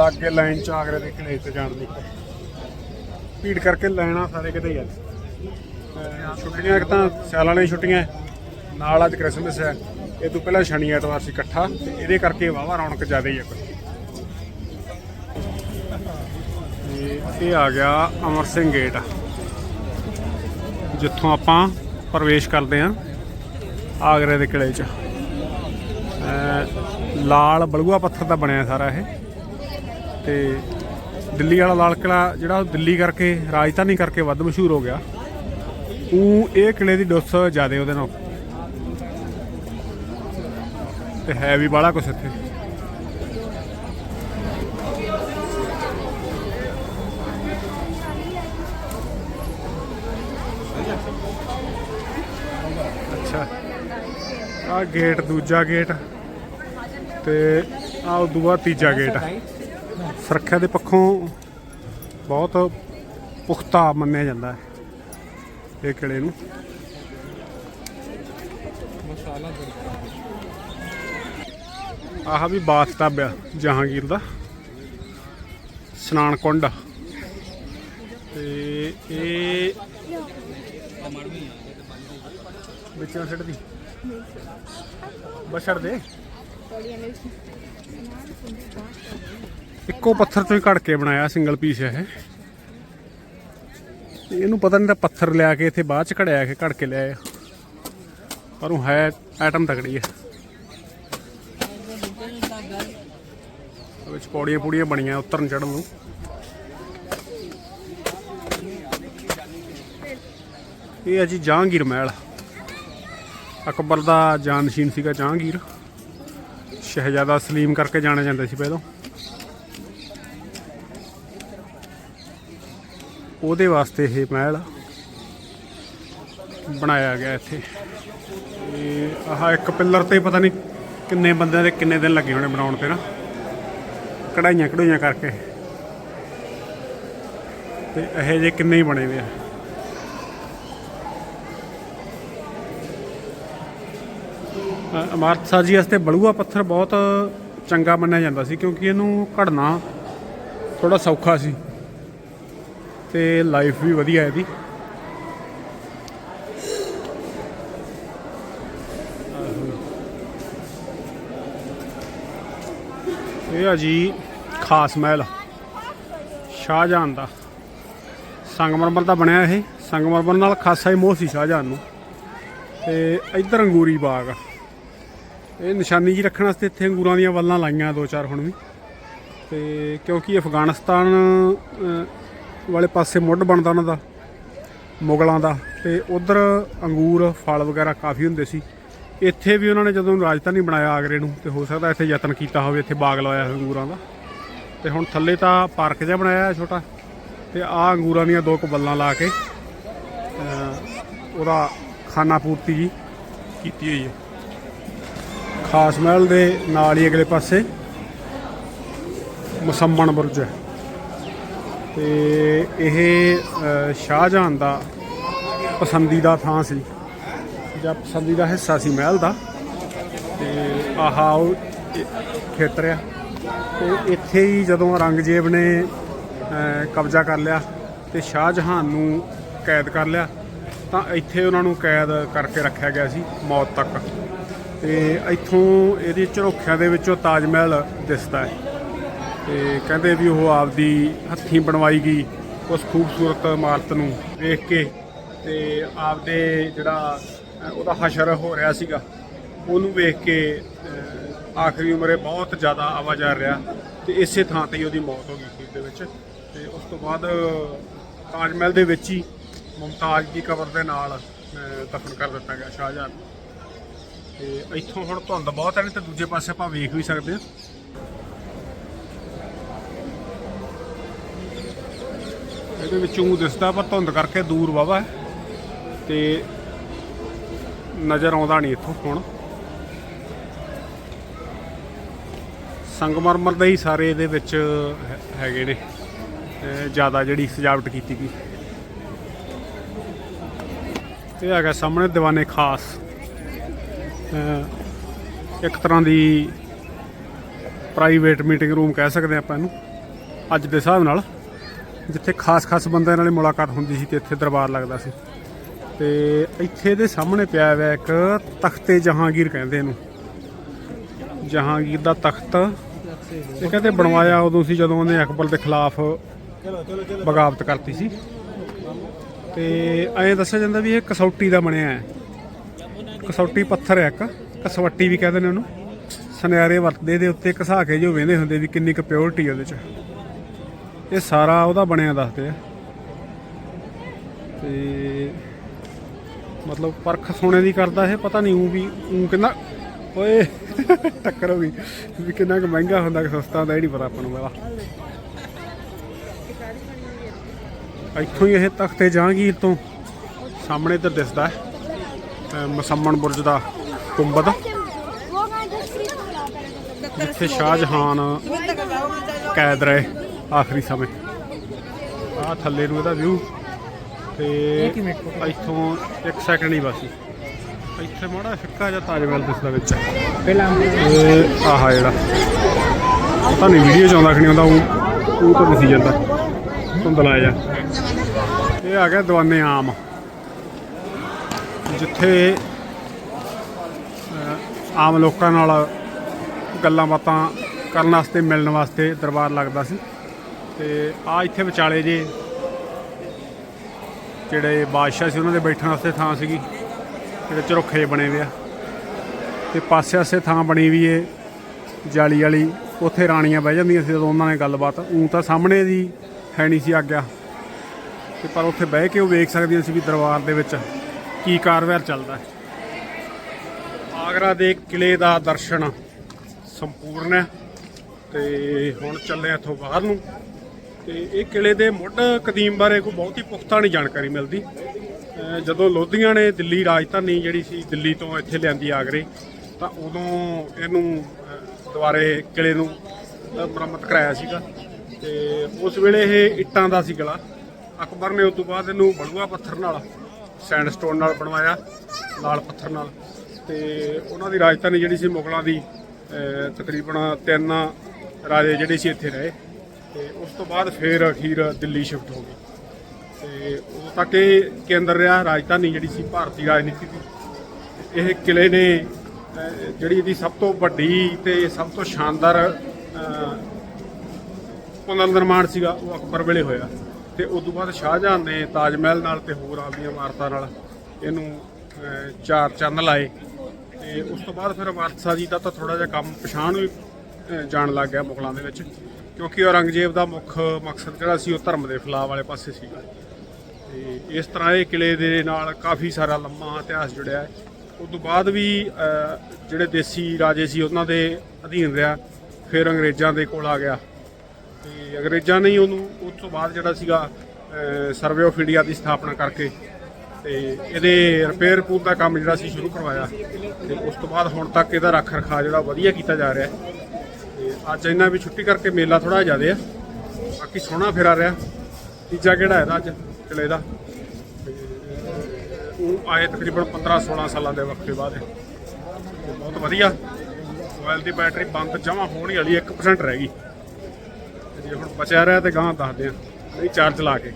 ਲਾਗੇ ਲਾਈਨ ਚ ਆਗਰੇ ਦੇ ਕਿਲੇ ਤੇ ਜਾਣ ਦੀ। ਭੀੜ ਕਰਕੇ ਲੈਣਾ ਸਾਰੇ ਕਿਤੇ ਹੀ ਛੁੱਟੀਆਂ ਇੱਕ ਤਾਂ ਸਿਆਲਾਂ ਵਾਲੀਆਂ ਛੁੱਟੀਆਂ, ਨਾਲ ਅੱਜ ਕ੍ਰਿਸਮਸ ਹੈ। ਇਹ ਤੋਂ ਪਹਿਲਾਂ ਸ਼ਨੀ ਐਤਵਾਰ ਸੀ ਇਕੱਠਾ, ਤੇ ਇਹਦੇ ਕਰਕੇ ਵਾਵਾ ਰੌਣਕ ਜ਼ਿਆਦਾ ਹੀ ਹੈ ਕੋਈ ਇਹ ਆ ਗਿਆ ਅਮਰ ਸਿੰਘ ਗੇਟ। ਜਿੱਥੋਂ ਆਪਾਂ ਪ੍ਰਵੇਸ਼ ਕਰਦੇ ਹਾਂ, ਆਗਰੇ ਦੇ ਕਿਲੇ 'ਚ। ਲਾਲ ਬਲੂਆ ਪੱਥਰ ਦਾ ਬਣਿਆ ਸਾਰਾ ਇਹ। ਤੇ ਦਿੱਲੀ ਵਾਲਾ ਲਾਲ ਕਿਲਾ ਜਿਹੜਾ ਦਿੱਲੀ ਕਰਕੇ, ਰਾਜਧਾਨੀ ਕਰਕੇ ਵੱਧ ਮਸ਼ਹੂਰ ਹੋ ਗਿਆ। ਉਹ ਇਹ ਕਿਲੇ ਦੀ ਡੁੱਸ ਜ਼ਿਆਦੇ ਉਹਦੇ ਨਾਲ। ਤੇ ਹੈ ਵੀ ਬਾਹਲਾ ਕੁਛ ਇੱਥੇ। ਅੱਛਾ। ਆ ਗੇਟ ਦੂਜਾ ਗੇਟ ਤੇ ਆ ਉਦੋਂ ਬਾਅਦ ਤੀਜਾ ਗੇਟ ਸੁਰੱਖਿਆ ਦੇ ਪੱਖੋਂ ਬਹੁਤ ਪੁਖਤਾ ਮੰਨਿਆ ਜਾਂਦਾ ਹੈ ਇਹ ਕਿਲੇ ਨੂੰ। ਆਹ ਵੀ ਬਾਥ ਟੱਬ ਆ ਜਹਾਂਗੀਰ ਦਾ ਸਨਾਨ ਕੁੰਡ ਤੇ ਇਹ ਵਿੱਚੋਂ ਛੱਡ ਦੀ ਬਸ ਛੱਡ ਦੇ। ਇੱਕੋ ਪੱਥਰ ਤੋਂ ਹੀ ਘੜ ਕੇ ਬਣਾਇਆ ਸਿੰਗਲ ਪੀਸ ਹੈ ਇਹ। ਇਹਨੂੰ ਪਤਾ ਨਹੀਂ ਤਾਂ ਪੱਥਰ ਲਿਆ ਕੇ ਇੱਥੇ ਬਾਅਦ ਚ ਘੜਿਆ ਕਿ ਘੜ ਕੇ ਲਿਆਇਆ। ਪਰ ਉਹ ਹੈ ਆਈਟਮ ਤਕੜੀ ਹੈ। ਵਿੱਚ ਪੌੜੀਆਂ ਪੂੜੀਆਂ ਬਣੀਆਂ ਉਤਰਨ ਚੜਨ ਨੂੰ। ਇਹ ਹੈ ਜੀ ਜਹਾਂਗੀਰ ਮਹਿਲ। ਅਕਬਰ ਦਾ ਜਾਨਸ਼ੀਨ ਸੀਗਾ ਜਹਾਂਗੀਰ। ਸ਼ਹਿਜ਼ਾਦਾ ਸਲੀਮ ਕਰਕੇ ਜਾਣਿਆ ਜਾਂਦਾ ਸੀ ਪਹਿਲਾਂ। ਉਹਦੇ ਵਾਸਤੇ ਇਹ ਮਹਿਲ ਬਣਾਇਆ ਗਿਆ ਇੱਥੇ। ਤੇ ਆਹ ਇੱਕ ਪਿੱਲਰ ਤੇ ਪਤਾ ਨਹੀਂ ਕਿੰਨੇ ਬੰਦਿਆਂ ਦੇ ਕਿੰਨੇ ਦਿਨ ਲੱਗੇ ਹੋਣੇ ਬਣਾਉਣ ਤੇ ਨਾ। ਕਢਾਈਆਂ ਕਢਾਈਆਂ ਕਰਕੇ। ਤੇ ਇਹੋ ਜਿਹੇ ਕਿੰਨੇ ਹੀ ਬਣੇ ਹੋਏ ਆ। ਅ- ਇਮਾਰਤ ਸਾਜੀ ਵਾਸਤੇ ਬਲੂਆ ਪੱਥਰ ਬਹੁਤ ਚੰਗਾ ਮੰਨਿਆ ਜਾਂਦਾ ਸੀ ਕਿਉਂਕਿ ਇਹਨੂੰ ਘੜਨਾ ਥੋੜਾ ਸੌਖਾ ਸੀ। ਤੇ ਲਾਈਫ ਵੀ ਵਧੀਆ ਇਹਦੀ। ਇਹ ਆ ਜੀ ਖਾਸ ਮਹਿਲ, ਸ਼ਾਹਜਹਾਨ ਦਾ। ਸੰਗਮਰਮਰ ਦਾ ਬਣਿਆ ਇਹ। ਸੰਗਮਰਮਰ ਨਾਲ ਖਾਸਾ ਹੀ ਮੋਹ ਸੀ ਸ਼ਾਹਜਹਾਨ ਨੂੰ। ਤੇ ਇੱਧਰ ਅੰਗੂਰੀ ਬਾਗ। ਆ। ਇਹ ਨਿਸ਼ਾਨੀ ਜੀ ਰੱਖਣ ਵਾਸਤੇ ਇੱਥੇ ਅੰਗੂਰਾਂ ਦੀਆਂ ਵੱਲਾਂ ਲਾਈਆਂ ਦੋ ਚਾਰ ਹੁਣ ਵੀ। ਤੇ ਕਿਉਂਕਿ ਅਫਗਾਨਿਸਤਾਨ ਵਾਲੇ ਪਾਸੇ ਮੁੱਢ ਬਣਦਾ ਉਹਨਾਂ ਦਾ, ਮੁਗਲਾਂ ਦਾ। ਤੇ ਉਧਰ ਅੰਗੂਰ, ਫਲ ਵਗੈਰਾ ਕਾਫੀ ਹੁੰਦੇ ਸੀ। ਇੱਥੇ ਵੀ ਉਹਨਾਂ ਨੇ ਜਦੋਂ ਰਾਜਧਾਨੀ ਬਣਾਇਆ ਆਗਰੇ ਨੂੰ, ਤੇ ਹੋ ਸਕਦਾ ਇੱਥੇ ਯਤਨ ਕੀਤਾ ਹੋਵੇ, ਇੱਥੇ ਬਾਗ ਲਾਇਆ ਹੋਵੇ ਅੰਗੂਰਾਂ ਦਾ। ਤੇ ਹੁਣ ਥੱਲੇ ਤਾਂ ਪਾਰਕ ਜਿਹਾ ਬਣਾਇਆ ਛੋਟਾ, ਤੇ ਆ ਅੰਗੂਰਾਂ ਦੀਆਂ ਦੋ ਕੁ ਬੱਲਾਂ ਲਾ ਕੇ ਉਹਦਾ ਖਾਨਾ ਪੂਰਤੀ ਜੀ ਕੀਤੀ ਹੋਈ ਹੈ। ਖਾਸ ਮਹਿਲ ਦੇ ਨਾਲ ਹੀ ਅਗਲੇ ਪਾਸੇ ਮੁਸੰਮਣ ਬੁਰਜ ਹੈ। ਤੇ ਇਹ ਅ, ਸ਼ਾਹਜਹਾਨ ਦਾ ਪਸੰਦੀਦਾ ਥਾਂ ਸੀ। ਜਾਂ ਪਸੰਦੀਦਾ ਹਿੱਸਾ ਸੀ ਮਹਿਲ ਦਾ। ਤੇ ਆਹਾ ਉਹ ਇਹ ਖੇਤਰ ਆ। ਤੇ ਇੱਥੇ ਹੀ ਜਦੋਂ ਔਰੰਗਜ਼ੇਬ ਨੇ ਕਬਜ਼ਾ ਕਰ ਲਿਆ ਤੇ ਸ਼ਾਹਜਹਾਨ ਨੂੰ ਕੈਦ ਕਰ ਲਿਆ ਤਾਂ ਇੱਥੇ ਉਹਨਾਂ ਨੂੰ ਕੈਦ ਕਰਕੇ ਰੱਖਿਆ ਗਿਆ ਸੀ ਮੌਤ ਤੱਕ। ਤੇ ਇੱਥੋਂ ਇਹਦੀ ਝਰੋਖਿਆਂ ਦੇ ਵਿੱਚੋਂ ਤਾਜ ਮਹਿਲ ਦਿਸਦਾ ਹੈ। ਤੇ ਕਹਿੰਦੇ ਵੀ ਉਹ ਆਪਦੀ ਹੱਥੀਂ ਬਣਵਾਈ ਗਈ ਉਸ ਖੂਬਸੂਰਤ ਇਮਾਰਤ ਨੂੰ ਵੇਖ ਕੇ ਤੇ ਆਪਦੇ ਜਿਹੜਾ ਉਹਦਾ ਹਸ਼ਰ ਹੋ ਰਿਹਾ ਸੀਗਾ ਉਹਨੂੰ ਵੇਖ ਕੇ ਆਖਰੀ ਉਮਰੇ ਬਹੁਤ ਜ਼ਿਆਦਾ ਆਵਾਜ਼ਾਰ ਰਿਹਾ ਤੇ ਇਸੇ ਥਾਂ ਤੇ ਹੀ ਉਹਦੀ ਮੌਤ ਹੋ ਗਈ ਖੀਰ ਦੇ ਵਿੱਚ ਤੇ ਉਸ ਤੋਂ ਬਾਅਦ ਤਾਜ ਮਹਿਲ ਦੇ ਵਿੱਚ ਹੀ ਮੁਮਤਾਜ਼ ਦੀ ਕਬਰ ਦੇ ਨਾਲ ਅ, ਦਫਨ ਕਰ ਦਿੱਤਾ ਗਿਆ ਸ਼ਾਹਜਹਾਨ ਨੂੰ। ਤੇ ਇੱਥੋਂ ਹੁਣ ਧੁੰਦ ਬਹੁਤ ਹੈ ਨਹੀਂ ਤੇ ਦੂਜੇ ਪਾਸੇ ਆਪਾਂ ਵੇਖ ਵੀ ਸਕਦੇ ਹਾਂ ਇਹਦੇ ਵਿੱਚੋਂ ਊਂ ਦਿਸਦਾ ਪਰ ਧੁੰਦ ਕਰਕੇ ਦੂਰ ਵਾਵਾ ਹੈ ਤੇ ਨਜ਼ਰ ਆਉਂਦਾ ਨਹੀਂ ਇੱਥੋਂ ਹੁਣ। ਸੰਗਮਰਮਰ ਦੇ ਹੀ ਸਾਰੇ ਇਹਦੇ ਵਿੱਚ ਹੈ- ਹੈਗੇ ਨੇ। ਜ਼ਿਆਦਾ ਜਿਹੜੀ ਸਜਾਵਟ ਕੀਤੀ ਗਈ। ਇਹ ਹੈਗਾ ਸਾਹਮਣੇ ਦੀਵਾਨੇ ਖਾਸ। ਇੱਕ ਤਰ੍ਹਾਂ ਦੀ ਪ੍ਰਾਈਵੇਟ ਮੀਟਿੰਗ ਰੂਮ ਕਹਿ ਸਕਦੇ ਆਪਾਂ ਇਹਨੂੰ। ਅੱਜ ਦੇ ਹਿਸਾਬ ਨਾਲ। ਜਿੱਥੇ ਖਾਸ-ਖਾਸ ਬੰਦਿਆਂ ਨਾਲ ਮੁਲਾਕਾਤ ਹੁੰਦੀ ਸੀ ਤੇ ਇੱਥੇ ਦਰਬਾਰ ਲੱਗਦਾ ਸੀ। ਤੇ ਇੱਥੇ ਦੇ ਸਾਹਮਣੇ ਪਿਆ ਹੋਇਆ ਇੱਕ ਤਖਤੇ ਜਹਾਂਗੀਰ ਕਹਿੰਦੇ ਇਹਨੂੰ। ਜਹਾਂਗੀਰ ਦਾ ਤਖਤ। ਇਹ ਕਹਿੰਦੇ ਬਣਵਾਇਆ ਉਦੋਂ ਸੀ ਜਦੋਂ ਉਹਨੇ ਅਕਬਰ ਦੇ ਖਿਲਾਫ ਬਗਾਵਤ ਕਰਤੀ ਸੀ। ਤੇ ਐਂ ਦੱਸਿਆ ਜਾਂਦਾ ਵੀ ਇਹ ਕਸੌਟੀ ਦਾ ਬਣਿਆ ਹੈ। ਕਸੌਟੀ ਪੱਥਰ ਹੈ ਇੱਕ, ਕਸਵੱਟੀ ਵੀ ਕਹਿੰਦੇ ਨੇ ਉਹਨੂੰ। ਸੁਨਿਆਰੇ ਵਰਤਦੇ ਦੇ ਉੱਤੇ ਘਸਾ ਕੇ ਜੋ ਵੇਂਦੇ ਹੁੰਦੇ ਵੀ ਕਿੰਨੀ ਕੁ ਪਿਓਰਿਟੀ ਉਹਦੇ ਚ। ਇਹ ਸਾਰਾ ਉਹਦਾ ਬਣਿਆ ਦੱਸਦੇ ਆ। ਤੇ ਮਤਲਬ ਪਰਖ ਸੋਨੇ ਦੀ ਕਰਦਾ ਇਹ, ਪਤਾ ਨਹੀਂ ਉਹ ਵੀ ਉਹ ਕਹਿੰਦਾ ਓਏ, ਟੱਕਰ ਹੋ ਗਈ। ਵੀ ਕਿੰਨਾ ਕੁ ਮਹਿੰਗਾ ਹੁੰਦਾ, ਕਿ ਸਸਤਾ ਹੁੰਦਾ, ਇਹ ਨਹੀਂ ਪਤਾ ਆਪਾਂ ਨੂੰ ਵਾਲਾ ਇੱਥੋਂ ਹੀ ਇਹ ਤਖਤੇ ਜਹਾਂਗੀਰ ਤੋਂ ਸਾਹਮਣੇ ਤੇ ਦਿਸਦਾ ਹੈ। ਮਸੰਮਣ ਬੁਰਜ ਦਾ ਕੁੰਬਦ ਜਿੱਥੇ ਸ਼ਾਹਜਹਾਨ ਕੈਦ ਰਹੇ। ਆਖਰੀ ਸਮੇਂ। ਆਹ ਥੱਲੇ ਨੂੰ ਇਹਦਾ ਵਿਊ ਤੇ ਇੱਥੋਂ ਇੱਕ ਸੈਕਿੰਡ ਹੀ ਬਸ। ਇੱਥੇ ਮਾੜਾ ਫਿੱਕਾ ਜਿਹਾ ਤਾਜ ਮਹਿਲ ਦਿਸਦਾ ਵਿੱਚ। ਇਹ ਆਹ ਜਿਹੜਾ। ਪਤਾ ਨਹੀਂ ਵੀਡੀਓ ਚ ਆਉਂਦਾ ਕਿ ਨਹੀਂ ਆਉਂਦਾ ਉਹ ਉਹ ਤਾਂ ਦਿਸੀ ਜਾਂਦਾ। ਧੁੰਦਲਾ ਜਾ। ਇਹ ਆ ਗਿਆ ਦਵਾਨੇ ਆਮ। ਜਿੱਥੇ ਆਮ ਲੋਕਾਂ ਨਾਲ ਗੱਲਾਂ ਬਾਤਾਂ ਕਰਨ ਵਾਸਤੇ ਮਿਲਣ ਵਾਸਤੇ ਦਰਬਾਰ ਲੱਗਦਾ ਸੀ। ਤੇ ਆ ਇੱਥੇ ਵਿਚਾਲੇ ਜੇ ਜਿਹੜੇ ਬਾਦਸ਼ਾਹ ਸੀ, ਉਹਨਾਂ ਦੇ ਬੈਠਣ ਵਾਸਤੇ ਥਾਂ ਸੀਗੀ, ਜਿਹੜੇ ਝਰੁੱਖੇ ਬਣੇ ਹੋਏ ਆ। ਤੇ ਪਾਸੇ ਆਸੇ ਥਾਂ ਬਣੀ ਵੀ ਏ, ਜਾਲੀ ਵਾਲੀ, ਉੱਥੇ ਰਾਣੀਆਂ ਬਹਿ ਜਾਂਦੀਆਂ ਸੀ ਜਦੋਂ ਉਹਨਾਂ ਨੇ ਗੱਲਬਾਤ। ਉਂ ਤਾਂ ਸਾਹਮਣੇ ਦੀ ਹੈ ਨਹੀਂ ਸੀ ਆਗਿਆ। ਤੇ ਪਰ ਉੱਥੇ ਬਹਿ ਕੇ ਉਹ ਵੇਖ ਸਕਦੀਆਂ ਸੀ ਵੀ ਦਰਬਾਰ ਦੇ ਵਿੱਚ ਕੀ ਕਾਰਵਾਰ ਚੱਲਦਾ ਹੈ। ਆਗਰਾ ਦੇ ਕਿਲੇ ਦਾ ਦਰਸ਼ਨ ਸੰਪੂਰਨ ਹੈ। ਤੇ ਹੁਣ ਚੱਲੇ ਇੱਥੋਂ ਬਾਹਰ ਨੂੰ। ਤੇ ਇਹ ਕਿਲੇ ਦੇ ਮੁੱਢ ਕਦੀਮ ਬਾਰੇ ਕੋਈ ਬਹੁਤੀ ਪੁਖਤਾ ਨਹੀਂ ਜਾਣਕਾਰੀ ਮਿਲਦੀ। ਜਦੋਂ ਲੋਧੀਆਂ ਨੇ ਦਿੱਲੀ ਰਾਜਧਾਨੀ ਜਿਹੜੀ ਸੀ ਦਿੱਲੀ ਤੋਂ ਇੱਥੇ ਲਿਆਂਦੀ ਆਗਰੇ ਤਾਂ ਉਦੋਂ ਇਹਨੂੰ ਅਹ, ਦੁਬਾਰੇ ਕਿਲੇ ਨੂੰ ਮੁਰੰਮਤ ਕਰਾਇਆ ਸੀਗਾ। ਤੇ ਉਸ ਵੇਲੇ ਇਹ ਇੱਟਾਂ ਦਾ ਸੀ ਕਿਲਾ ਅਕਬਰ ਨੇ ਉਸ ਤੋਂ ਬਾਅਦ ਇਹਨੂੰ ਬਲੂਆ ਪੱਥਰ ਨਾਲ ਸੈਂਡਸਟੋਨ ਨਾਲ ਬਣਵਾਇਆ ਲਾਲ ਪੱਥਰ ਨਾਲ। ਤੇ ਉਹਨਾਂ ਦੀ ਰਾਜਧਾਨੀ ਜਿਹੜੀ ਸੀ ਮੁਗਲਾਂ ਦੀ ਤਕਰੀਬਨ ਤਿੰਨ ਰਾਜੇ ਜਿਹੜੇ ਸੀ ਇੱਥੇ ਰਹੇ। ਤੇ ਉਸ ਤੋਂ ਬਾਅਦ ਫਿਰ ਅਖੀਰ ਦਿੱਲੀ ਸ਼ਿਫਟ ਹੋ ਗਈ। ਤੇ ਉਦੋਂ ਤੱਕ ਇਹ ਕੇਂਦਰ ਰਿਹਾ, ਰਾਜਧਾਨੀ ਜਿਹੜੀ ਸੀ ਭਾਰਤੀ ਰਾਜਨੀਤੀ ਦੀ। ਇਹ ਕਿਲੇ ਨੇ ਜਿਹੜੀ ਇਹਦੀ ਸਭ ਤੋਂ ਵੱਡੀ ਤੇ ਸਭ ਤੋਂ ਸ਼ਾਨਦਾਰ ਪੁਨਰ ਨਿਰਮਾਣ ਸੀਗਾ, ਉਹ ਅਕਬਰ ਵੇਲੇ ਹੋਇਆ। ਤੇ ਉਸ ਤੋਂ ਬਾਅਦ ਸ਼ਾਹਜਹਾਨ ਨੇ ਤਾਜ ਮਹਿਲ ਨਾਲ ਤੇ ਹੋਰ ਆਪਦੀਆਂ ਇਮਾਰਤਾਂ ਨਾਲ ਇਹਨੂੰ ਚਾਰ ਚੰਨ ਲਾਏ। ਤੇ ਉਸ ਤੋਂ ਬਾਅਦ ਫਿਰ ਇਮਾਰਤਸਾਜੀ ਦਾ ਤਾਂ ਥੋੜਾ ਜਿਹਾ ਕੰਮ ਪਛਾਣ ਵੀ ਜਾਣ ਲੱਗ ਗਿਆ ਮੁਗਲਾਂ ਦੇ ਵਿੱਚ। ਕਿਉਂਕਿ ਔਰੰਗਜ਼ੇਬ ਦਾ ਮੁੱਖ ਮਕਸਦ ਜਿਹੜਾ ਸੀ ਉਹ ਧਰਮ ਦੇ ਫੈਲਾਅ ਵਾਲੇ ਪਾਸੇ ਸੀਗਾ। ਤੇ ਇਸ ਤਰ੍ਹਾਂ ਇਹ ਕਿਲੇ ਦੇ ਨਾਲ ਕਾਫੀ ਸਾਰਾ ਲੰਮਾ ਇਤਿਹਾਸ ਜੁੜਿਆ ਹੈ। ਉਸ ਤੋਂ ਬਾਅਦ ਵੀ ਜਿਹੜੇ ਦੇਸੀ ਰਾਜੇ ਸੀ ਉਹਨਾਂ ਦੇ ਅਧੀਨ ਰਿਹਾ, ਫਿਰ ਅੰਗਰੇਜ਼ਾਂ ਦੇ ਕੋਲ ਆ ਗਿਆ। ਤੇ ਅੰਗਰੇਜ਼ਾਂ ਨੇ ਹੀ ਉਹਨੂੰ, ਉਸ ਤੋਂ ਬਾਅਦ ਜਿਹੜਾ ਸੀਗਾ ਸਰਵੇ ਆਫ ਇੰਡੀਆ ਦੀ ਸਥਾਪਨਾ ਕਰਕੇ ਤੇ ਇਹਦੇ ਰਿਪੇਅਰ ਪੂਰ ਦਾ ਕੰਮ ਜਿਹੜਾ ਸੀ ਸ਼ੁਰੂ ਕਰਵਾਇਆ। ਤੇ ਉਸ ਤੋਂ ਬਾਅਦ ਹੁਣ ਤੱਕ ਇਹਦਾ ਰੱਖ ਰਖਾਅ ਜਿਹੜਾ ਵਧੀਆ ਕੀਤਾ ਜਾ ਰਿਹਾ ਹੈ। ਅੱਜ ਇਹਨਾਂ ਵੀ ਛੁੱਟੀ ਕਰਕੇ ਮੇਲਾ ਥੋੜਾ ਜ਼ਿਆਦਾ ਆ। ਬਾਕੀ ਸੋਹਣਾ ਫਿਰਾ ਰਿਹਾ। ਤੀਜਾ ਕਿਹੜਾ ਇਹਦਾ ਅੱਜ ਕਿਲੇ ਦਾ? ਉਹ ਆਏ ਤਕਰੀਬਨ 15 16 ਸਾਲਾਂ ਦੇ ਵਕਫੇ ਬਾਅਦ। ਬਹੁਤ ਵਧੀਆ। ਮੋਬਾਈਲ ਦੀ ਬੈਟਰੀ ਬੰਦ ਜਮਾ ਹੋਣ ਹੀ ਵਾਲੀ 1% ਰਹਿ ਗਈ। ਜੇ ਹੁਣ ਬਚਿਆ ਰਿਹਾ ਤੇ ਗਾਂ ਦੱਸਦੇ ਆ। ਨਹੀਂ ਚਾਰਜ ਲਾ ਕੇ।